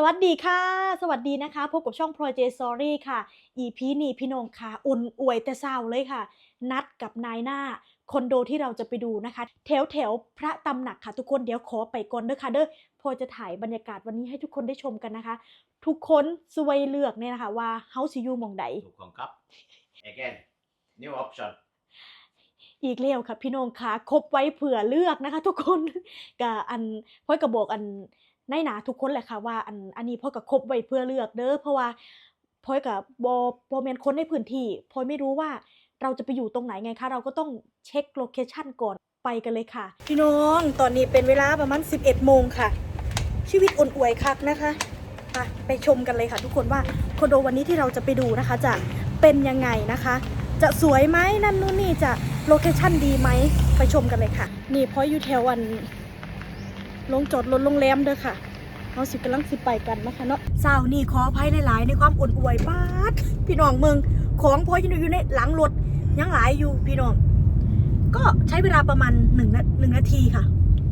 สวัสดีค่ะ สวัสดีนะคะ พบกับช่อง Pro J Story ค่ะ EP นี้พี่น้องค่ะ อุ่นอวยแต่เศร้าเลยค่ะ นัดกับนายหน้าคอนโดที่เราจะไปดูนะคะ แถวแถวพระตำหนักค่ะ ทุกคนเดี๋ยวขอไปก่อนเด้อค่ะเด้อพอจะถ่ายบรรยากาศวันนี้ให้ทุกคนได้ชมกันนะคะ ทุกคนสวยเลือกเนี่ยนะคะว่าเฮาสิอยู่หมองใดถูกของครับ again new option อีกแล้วค่ะพี่น้องค่ะครบไว้เผื่อเลือกนะคะ ทุกคนกับอันพ่อยกระบอกอัน ในหนาทุกคนแหละค่ะว่าอันอันนี้พ่อยกับคบไว้เพื่อเลือกเด้อเพราะว่าพ่อยกับบอบอแมนคนในพื้นที่พ่อยไม่รู้ว่าเราจะไปอยู่ตรงไหนไงคะ เราก็ต้องเช็คโลเคชันก่อนไปกันเลยค่ะ พี่น้องตอนนี้เป็นเวลาประมาณ 11 โมงค่ะ ชีวิตอุ่นอวยคักนะคะไปไปชมกันเลยค่ะทุกคนว่าคอนโดวันนี้ที่เราจะไปดูนะคะ จะเป็นยังไงนะคะ จะสวยไหมนั่นนู่นนี่จะโลเคชั่นดีไหมไปชมกันเลยค่ะ นี่พออยู่แถวอัน ลงจอดรถโรงแรมเด้อค่ะเราสิกำลังสิไปกันนะคะเนาะสาวนี่ขออภัยหลาย ๆ ในความอุ่นอวยป้าดพี่น้องเมืองของพออยังอยู่ในหลังรถยังหลายอยู่พี่น้อง ก็ใช้เวลาประมาณหนึ่งหนึ่งนาทีค่ะ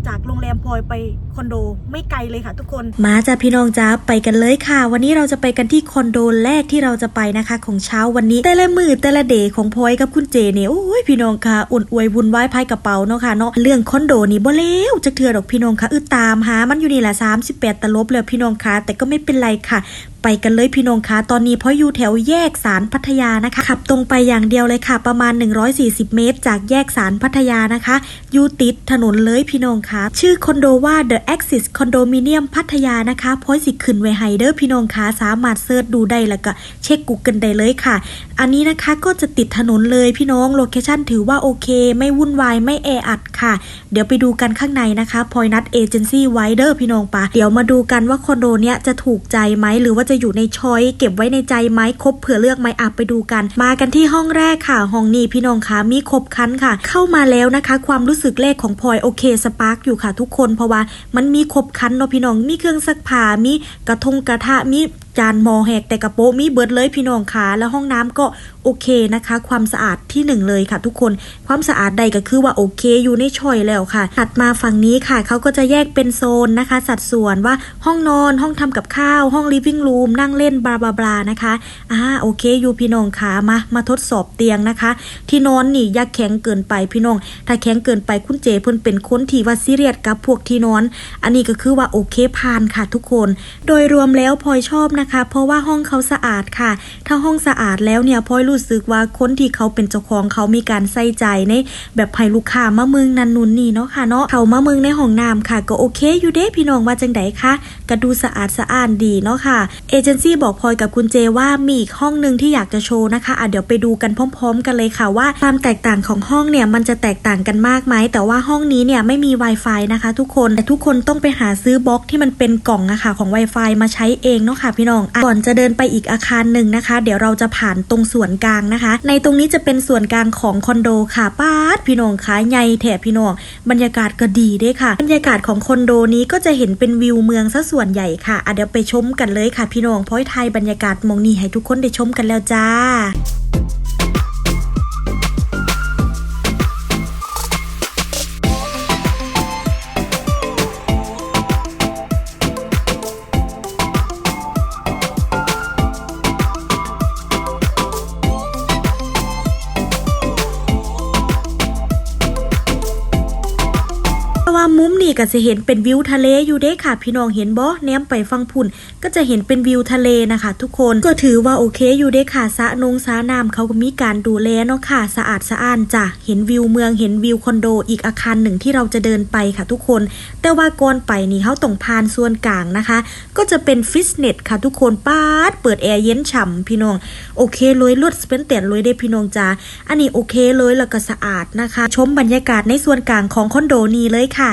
จากโรงแรมพลอยไป คอนโดไม่ไกลเลยค่ะทุกคน มาจ้าพี่น้องจ้าไปกันเลยค่ะ วันนี้เราจะไปกันที่คอนโดแรกที่เราจะไปนะคะ ของเช้าวันนี้ แต่ละมือแต่ละเดย์ของพลอยกับคุณเจเนี่ยโอ้ยพี่น้องค่ะอุ่นอวยบุญไหว้พายกระเป๋าเนาะค่ะเนาะเรื่องคอนโดนี่บ่เลวจักเทื่อดอกพี่น้องค่ะอึดตามหามันอยู่นี่แหละ38ตลบเลยพี่น้องค่ะแต่ก็ไม่เป็นไรค่ะไปกันเลยพี่น้องคะตอนนี้พราะอยู่แถวแยกสารพัทยานะคะ ขับตรงไปอย่างเดียวเลยค่ะ ประมาณ 140 เมตร จากแยกสารพัทยานะคะ อยู่ติดถนนเลยพี่น้องคะชื่อคอนโดว่า The Axis Condominium พัทยานะคะโพอยสิขึ้นไว้ให้เด้อพี่น้องคะสามารถเซิร์ชดูได้แล้วก็เช็คกูเกิลได้เลยค่ะ อันนี้นะคะก็จะติดถนนเลยพี่น้องโลเคชั่นถือว่าโอเค ไม่วุ่นวายไม่แออัดค่ะ เดี๋ยวไปดูกันข้างในนะคะพอยนัดเอเจนซี่ไวเด้อพี่น้องปะเดี๋ยวมาดูกันว่าคอนโดเนี้ยจะถูกใจไหมหรือว่าจะอยู่ในช้อยเก็บไว้ในใจไหมครบเผื่อเลือกไหมอะไปดูกัน มากันที่ห้องแรกค่ะ ห้องนี้พี่น้องคะมีครบคันค่ะ เข้ามาแล้วนะคะ ความรู้สึกแรกของพลอยโอเคสปาร์กอยู่ค่ะทุกคนเพราะว่ามันมีครบคันเนาะพี่น้อง มีเครื่องซักผ้า มีกระทงกระทะ มีจานหม้อแหกแต่กระโปะมีเบิดเลยพี่น้องขาแล้วห้องน้ำก็ โอเคนะคะ ความสะอาดที่หนึ่งเลยค่ะ ทุกคนความสะอาดใดก็คือว่าโอเคอยู่ในช่อยแล้วค่ะ ถัดมาฝั่งนี้ค่ะเขาก็จะแยกเป็นโซนนะคะ สัดส่วนว่าห้องนอนห้องทำกับข้าว ห้องลิฟ i ิ g งรูมนั่งเล่นบลาบลาบลานะคะอ่าโอเคอยู่พี่น้องคะมามาทดสอบเตียงนะคะ ที่นอนนี่อย่าแข็งเกินไปพี่น้อง ถ้าแข็งเกินไปคุณเจเพิ่นเป็นคนที่ว่าซีเรียสกับพวกที่นอน อันนี้ก็คือว่าโอเคผ่านค่ะทุกคน โดยรวมแล้วพลอยชอบนะคะ เพราะว่าห้องเขาสะอาดค่ะ ถ้าห้องสะอาดแล้วเนี่ยพลอยรูู้้สึกว่าคนที่เขาเป็นเจ้าของเขามีการใส่ใจในแบบให้ลูกค้ามาเมืองนันนุนนี่เนาะค่ะเนาะเขามาเมืองในห้องน้ำค่ะ ก็โอเคอยู่เด้พี่น้องว่าจังไดคะก็ดูสะอาดสะอ้านดีเนาะค่ะเอเจนซี่บอกพลอยกับคุณเจว่ามีอีกห้องหนึ่งที่อยากจะโชว์นะคะอะเดี๋ยวไปดูกันพร้อม ๆ กันเลยค่ะว่าความแตกต่างของห้องเนี่ยมันจะแตกต่างกันมากไหมแต่ว่าห้องนี้เนี่ยไม่มี Wi-Fi นะคะทุกคนแต่ทุกคนต้องไปหาซื้อบล็อกที่มันเป็นกล่องอะค่ะของ Wi-Fi มาใช้เองเนาะค่ะพี่น้องอก่อนจะเดินไปอีกอาคารหนึ่งนะคะ เดี๋ยวเราจะผ่านตรงส่วนกลางนะคะ ในตรงนี้จะเป็นส่วนกลางของคอนโดค่ะป้าดพี่น้องคะใหญ่แถบพี่น้องบรรยากาศก็ดีด้วยค่ะ บรรยากาศของคอนโดนี้ก็จะเห็นเป็นวิวเมืองซะส่วนใหญ่ค่ะอะเดี๋ยวไปชมกันเลยค่ะพี่น้องพ้อยไทยบรรยากาศมองนี้ให้ทุกคนได้ชมกันแล้วจ้าเพรา ก็จะเห็นเป็นวิวทะเลอยู่เด้ค่ะ พี่น้องเห็นบ่แนมไปฟังพุ่น ก็จะเห็นเป็นวิวทะเลนะคะ ทุกคนก็ถือว่าโอเคอยู่เด้ค่ะสะนงสะน้ำเขาก็มีการดูแลเนาะค่ะ สะอาดสะอ้านจ้ะเห็นวิวเมืองเห็นวิวคอนโดอีกอาคารหนึ่งที่เราจะเดินไปค่ะ ทุกคน แต่ว่าก่อนไปนี่เขาต้องผ่านส่วนกลางนะคะ ก็จะเป็นฟิตเนสค่ะ ทุกคนป้าดเปิดแอร์เย็นฉ่ำพี่น้องโอเคเลยลวดสเปนเตียนเลยได้พี่น้องจ้าอันนี้โอเคเลยแล้วก็สะอาดนะคะ ชมบรรยากาศในส่วนกลางของคอนโดนี้เลยค่ะ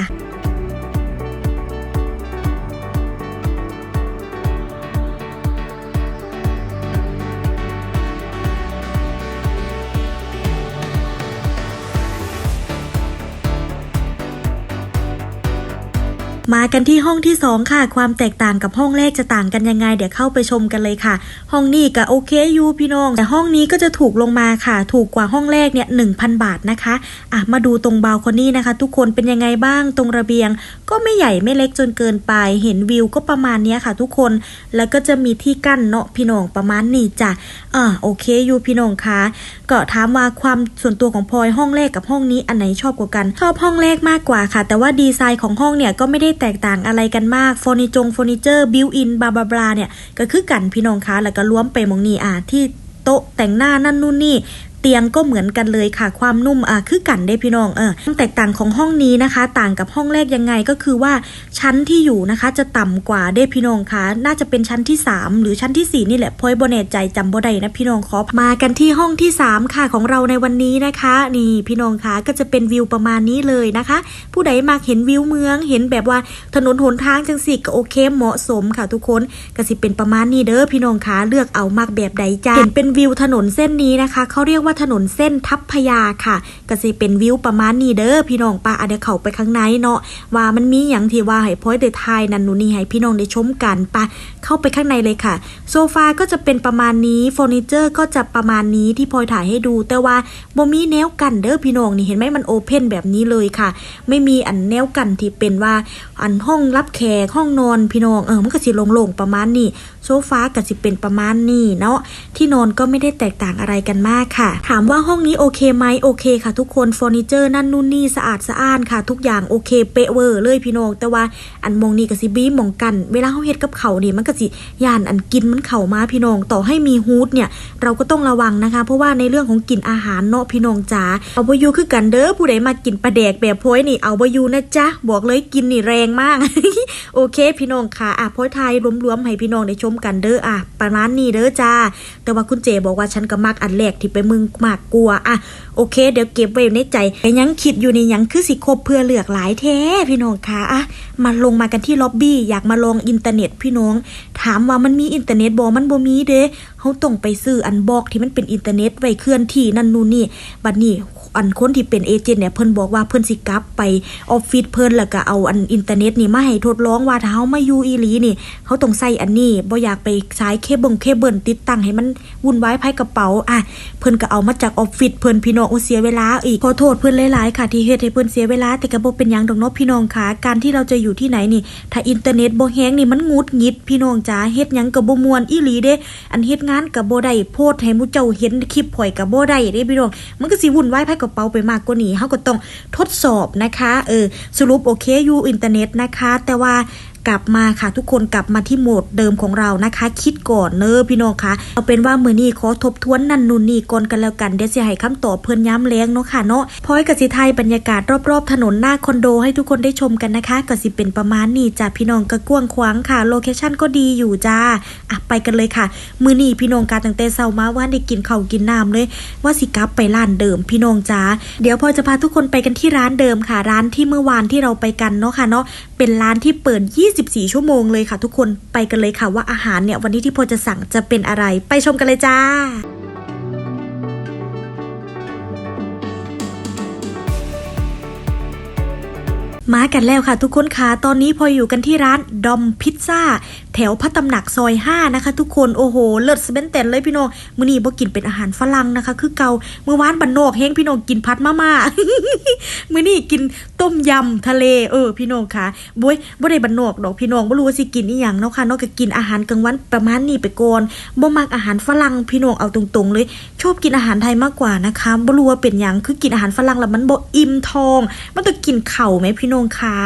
มากันที่ห้องที่สองค่ะ ความแตกต่างกับห้องแรกจะต่างกันยังไง เดี๋ยวเข้าไปชมกันเลยค่ะ ห้องนี้ก็โอเคอยู่พี่น้อง แต่ห้องนี้ก็จะถูกลงมาค่ะ ถูกกว่าห้องแรกเนี่ย1,000บาทนะคะอะมาดูตรงบาลคอนี่นะคะ ทุกคนเป็นยังไงบ้างตรงระเบียง ก็ไม่ใหญ่ไม่เล็กจนเกินไป เห็นวิวก็ประมาณนี้ค่ะ ทุกคนแล้วก็จะมีที่กั้นเนาะพี่น้องประมาณนี้จ้ะอ่าโอเคอยู่พี่น้องคะก็ถามว่าความส่วนตัวของพลอยห้องแรกกับห้องนี้อันไหนชอบกว่ากัน ชอบห้องแรกมากกว่าค่ะ แต่ว่าดีไซน์ของห้องเนี่ยก็ไม่ได้แตกต่างอะไรกันมากเฟอร์นิจงเฟอร์นิเจอร์บิวอินบาบาบลาเนี่ยก็คือกันพี่น้องคะแล้วก็รวมไปมองนี่อะที่โต๊ะแต่งหน้านั่นนู่นนี่ เตียงก็เหมือนกันเลยค่ะ ความนุ่มอะคือกันได้พี่น้องเออความแตกต่างของห้องนี้นะคะ ต่างกับห้องแรกยังไงก็คือว่าชั้นที่อยู่นะคะจะต่ำกว่าได้พี่น้องคะน่าจะเป็นชั้นที่ 3 หรือชั้นทีสี่4 นี่แหละพลอยบนเนตใจจำบ่ได้นะพี่น้องขอมากันที่ห้องที่ 3 ค่ะของเราในวันนี้นะคะ นี่พี่น้องคะก็จะเป็นวิวประมาณนี้เลยนะคะ ผู้ใดมาเห็นวิวเมือง เห็นแบบว่าถนนหนทางจังสิก็โอเคเหมาะสมค่ะทุกคนก็สิเป็นประมาณนี้เด้อพี่น้องคะเลือกเอามากแบบใดจ้าเห็นเป็นวิวถนนเส้นนี้นะคะเขาเรียกว่าถนนเส้นทับพยาค่ะก็สิเป็นวิวประมาณนี้เด้อพี่น้องปะอะเดเข้าไปข้างในเนาะว่ามันมีอย่างที่ว่าให้พอยได้ทายนันนูนี่ให้พี่น้องได้ชมกันปะเข้าไปข้างในเลยค่ะ โซฟาก็จะเป็นประมาณนี้เฟอร์นิเจอร์ก็จะประมาณนี้ที่พอยถ่ายให้ดู แต่ว่าบ่มีแนวกันเด้อพี่น้องนี่เห็นไหมมันโอเพนแบบนี้เลยค่ะ ไม่มีอันแนวกันที่เป็นว่าอันห้องรับแขกห้องนอนพี่น้องเออมันก็สิโล่งๆประมาณนี้ โซฟาก็สิเป็นประมาณนี้เนาะที่นอนก็ไม่ได้แตกต่างอะไรกันมากค่ะ ถามว่าห้องนี้โอเคไหมโอเคค่ะ ทุกคนเฟอร์นิเจอร์นั่นนู่นนี่สะอาดสะอ้านค่ะ ทุกอย่างโอเคเป๊ะเวอร์เลยพี่น้องแต่ว่าอันมองนี่ก็สิบีมองกัน เวลาเขาเฮ็ดกับเขาวนี่มันก็สิย่านอันกินมันเข่ามาพี่น้องต่อให้มีฮูดเนี่ยเราก็ต้องระวังนะคะ เพราะว่าในเรื่องของกลิ่นอาหารเนาะพี่น้องจ๋าเอาบอยูคือกันเด้อผู้ใดมากินปลาแดกแบบโพยนี่เอาบอยูนะจ๊ะบอกเลยกินนี่แรงมาก โอเค พี่น้องค่ะอะโพยไทยรวมๆให้พี่น้องได้ชมกันเด้ออะประมาณนี้เด้อจ้า แต่ว่าคุณเจบอกว่าฉันก็มักอันแรกที่ไปมึงมากกลัวอะโอเค เดี๋ยวเก็บไว้ในใจแต่ยังคิดอยู่ในยังคือสิคบเพื่อเลือกหลายแท้พี่น้องค่ะอะมาลงมากันที่ล็อบบี้อยากมาลองอินเทอร์เน็ตพี่น้อง ถามว่ามันมีอินเทอร์เน็ตบอมันบ่มีเด้ เขาต้องไปซื้ออันบอกที่มันเป็นอินเทอร์เน็ตไว้เคลื่อนที่นั่นนู่นนี่บัดนี้อันคนที่เป็นเอเจนต์เนี่ยเพิ่นบอกว่าเพิ่นสิกลับไปออฟฟิศเพิ่นแล้วก็เอาอันอินเทอร์เน็ตนี่มาให้ทดลองว่าถ้าเฮามาอยู่อีหลีนี่เขาต้องใส่อันนี้บ่อยากไปใช้เคเบิลเคเบิลติดตั้งให้มันวุ่นวายภายกระเป๋าอะเพิ่นก็เอามาจากออฟฟิศเพิ่นพี่น้องโอเสียเวลาอีกขอโทษเพิ่นหลายๆค่ะที่เฮ็ดให้เพิ่นเสียเวลาแต่ก็บ่เป็นหยังดอกเนาะพี่น้องค่ะการที่เราจะอยู่ที่ไหนนี่ ถ้าอินเทอร์เน็ตบ่แฮงนี่มันงุดงิดพี่น้องจ๋าเฮ็ดหยังก็บ่ม่วนอีหลีเด้อันเฮ็ดงานกับโบได้โพสให้มูเจ้าเห็นคลิปข่อยกับโบได้ได้พี่น้องมันก็สิวุ่นวายภายกระเป๋าไปมากกว่านี้เขาก็ต้องทดสอบนะคะเออสรุปโอเคอยู่อินเทอร์เน็ตนะคะ แต่ว่า กลับมาค่ะ ทุกคนกลับมาที่โหมดเดิมของเรานะคะ คิดก่อนเนอะพี่น้องคะเอาเป็นว่ามือนี้ขอทบทวนนันนู่นนี่ก่อนกันแล้วกันเดี๋ยวสิให้คำตอบเพิ่อนย้ำแรงเนาะค่ะเนาะพอยกับสิไทยบรรยากาศรอบๆ ถนนหน้าคอนโดให้ทุกคนได้ชมกันนะคะก็สิเป็นประมาณนี้จ้ะพี่น้องก็กว้างขวางค่ะโลเคชั่นก็ดีอยู่จ้าอะไปกันเลยค่ะ มือนี้พี่น้องการตั้งแต่เช้ามาว่าได้กินข้าวกินน้ำเลย ว่าสิกลับไปร้านเดิมพี่น้องจ้าเดี๋ยวพอยจะพาทุกคนไปกันที่ร้านเดิมค่ะ ร้านที่เมื่อวานที่เราไปกันเนาะค่ะเนาะเป็นร้านที่เปิด24 ชั่วโมงเลยค่ะทุกคนไปกันเลยค่ะว่าอาหารเนี่ยวันนี้ที่พลอจะสั่งจะเป็นอะไรไปชมกันเลยจ้ามากันแล้วค่ะทุกคนค่ะ ตอนนี้พออยู่กันที่ร้านดอมพิซซ่า แถวพระตำหนักซอย5นะคะ ทุกคนโอ้โหเลิศสเปนเต็นเลยพี่น้องมื้อนี้บ่กินเป็นอาหารฝรั่งนะคะ คือเกาเมื่อวานบันนอกเฮงพี่น้องกินพัดมาม่ามื้อนี้กินต้มยำทะเลเออพี่น้องค่ะบ่ยบ่ได้บันนอกดอกพี่น้องบ่รู้ว่าสิกินอีหยังเนาะค่ะนอกจากกินอาหารกลางวันประมาณนี้ไปก่อนบ่มักอาหารฝรั่งพี่น้องเอาตรงๆเลย ชอบกินอาหารไทยมากกว่านะคะบ่รู้ว่าเป็นหยังคือกินอาหารฝรั่งแล้วมันบ่อิ่มท้อง มันต้องกินเข่าไหมพี่น้องคะ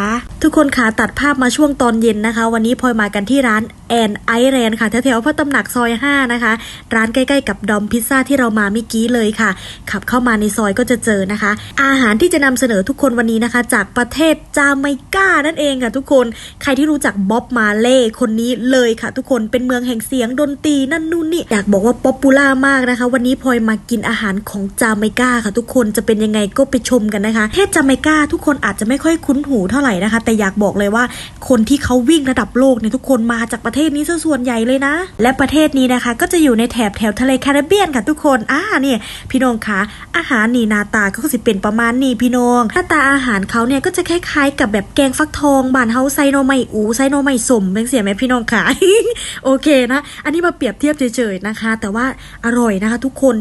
ทุกคนคะตัดภาพมาช่วงตอนเย็นนะคะ วันนี้พลอยมากันที่ร้าน bạn แอนไอแรนค่ะแถวๆพระตำหนักซอย 5 นะคะ ร้านใกล้ๆกับดอมพิซซ่าที่เรามาเมื่อกี้เลยค่ะ ขับเข้ามาในซอยก็จะเจอนะคะ อาหารที่จะนำเสนอทุกคนวันนี้นะคะ จากประเทศจาไมกานั่นเองค่ะทุกคนใครที่รู้จักบ๊อบมาเล่คนนี้เลยค่ะ ทุกคนเป็นเมืองแห่งเสียงดนตรีนั่นนู่นนี่อยากบอกว่าป๊อปปูล่ามากนะคะ วันนี้พลอยมากินอาหารของจาไมกาค่ะ ทุกคนจะเป็นยังไงก็ไปชมกันนะคะประเทศจาไมกาทุกคนอาจจะไม่ค่อยคุ้นหูเท่าไหร่นะคะ แต่อยากบอกเลยว่าคนที่เขาวิ่งระดับโลกเนี่ยทุกคนมาจากประเทศเทศนี้ซะส่วนใหญ่เลยนะ และประเทศนี้นะคะ ก็จะอยู่ในแถบแถวทะเลแคริบเบียนค่ะทุกคนอ่าเนี่ยพี่น้องคะอาหารนี่หนาตาก็สิเป็นประมาณนี้พี่น้องหน้าตาอาหารเขาเนี่ยก็จะคล้ายๆ กับแบบแกงฟักทองบานเฮาไซโนไมอูไซโนไมสมเป็นเสียไหมพี่น้องคะโอเคนะอันนี้มาเปรียบเทียบเฉยๆนะคะ แต่ว่าอร่อยนะคะ ทุกคน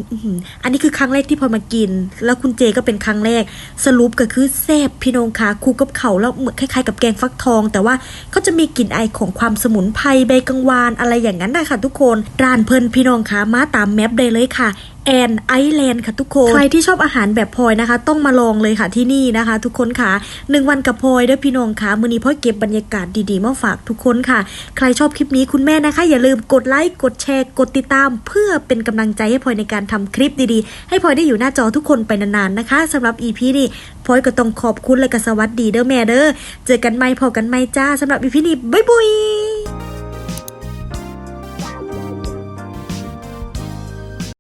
อันนี้คือครั้งแรกที่พอมากิน แล้วคุณเจก็เป็นครั้งแรกสรุปก็คือแซ่บพี่น้องคะคู่กับเขาแล้วเหมือนคล้ายๆ กับแกงฟักทอง แต่ว่าเขาจะมีกลิ่นไอของความสมุนไพรใบกังวานอะไรอย่างนั้นนะคะทุกคน ร้านเพลินพี่น้องคะมาตามแมปได้เลยค่ะแอนไอแลนด์ค่ะทุกคน ใครที่ชอบอาหารแบบพลอยนะคะ ต้องมาลองเลยค่ะที่นี่นะคะ ทุกคนค่ะหนึ่งวันกับพลอยเด้อพี่น้องค่ะมือนี้พ่อยเก็บบรรยากาศดีๆมาฝากทุกคนค่ะ ใครชอบคลิปนี้คุณแม่นะคะ อย่าลืมกดไลค์กดแชร์กดติดตาม เพื่อเป็นกำลังใจให้พลอยในการทำคลิปดีๆ ให้พลอยได้อยู่หน้าจอทุกคนไปนานๆนะคะสำหรับ EP นี้พลอยก็ต้องขอบคุณและก็สวัสดีเด้อแม่เด้อเจอกันใหม่พอกันใหม่จ้าสำหรับ EP นี้บ๊ายบาย